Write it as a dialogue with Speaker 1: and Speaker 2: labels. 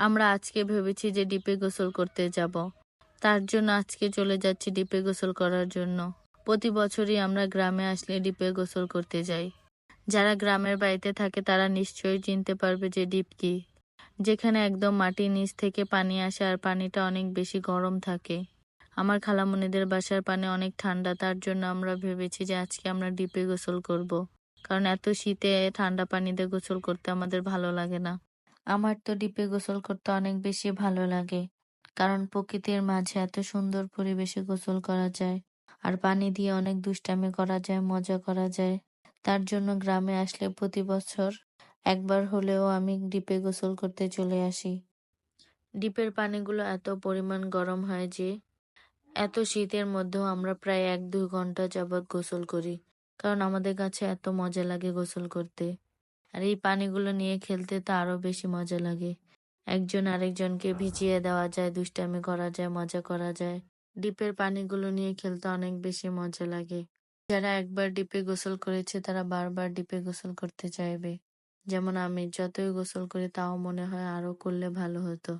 Speaker 1: আমরা আজকে ভেবেছি যে ডিপে গোসল করতে যাব। তার জন্য আজকে চলে যাচ্ছি ডিপে গোসল করার জন্য। প্রতি বছরই আমরা গ্রামে আসলে ডিপে গোসল করতে যাই। যারা গ্রামের বাড়িতে থাকে, তারা নিশ্চয়ই চিনতে পারবে যে ডিপ কি, যেখানে একদম মাটির নিচ থেকে পানি আসে আর পানিটা অনেক বেশি গরম থাকে। আমার খালামণিদের বাসার পানি অনেক ঠান্ডা, তার জন্য আমরা ভেবেছি যে আজকে আমরা ডিপে গোসল করব। কারণ এত শীতে ঠান্ডা পানিতে গোসল করতে আমাদের ভালো লাগে না। আমার তো ডিপে গোসল করতে অনেক বেশি ভালো লাগে। কারণ প্রকৃতির মাঝে এত সুন্দর পরিবেশে গোসল করা যায়। আর পানি দিয়ে অনেক দুষ্টামি করা যায়, মজা করা যায়। তার জন্য গ্রামে আসলে প্রতি বছর একবার হলেও আমি ডিপে গোসল করতে চলে আসি। ডিপের পানিগুলো এত পরিমাণ গরম হয় যে, এত শীতের মধ্যেও আমরা প্রায় এক দুই ঘণ্টা যাবৎ গোসল করি। কারণ আমাদের কাছে এত মজা লাগে গোসল করতে। আর এই পানিগুলো নিয়ে খেলতে তো আরও বেশি মজা লাগে। একজন আরেকজনকে ভিজিয়ে দেওয়া যায়, দুষ্টামি করা যায়, মজা করা যায়। ডিপের পানিগুলো নিয়ে খেলতে অনেক বেশি মজা লাগে। যারা একবার ডিপে গোসল করেছে, তারা বারবার ডিপে গোসল করতে চাইবে। যেমন আমি, যতই গোসল করি, তাও মনে হয় আরও করলে ভালো হতো।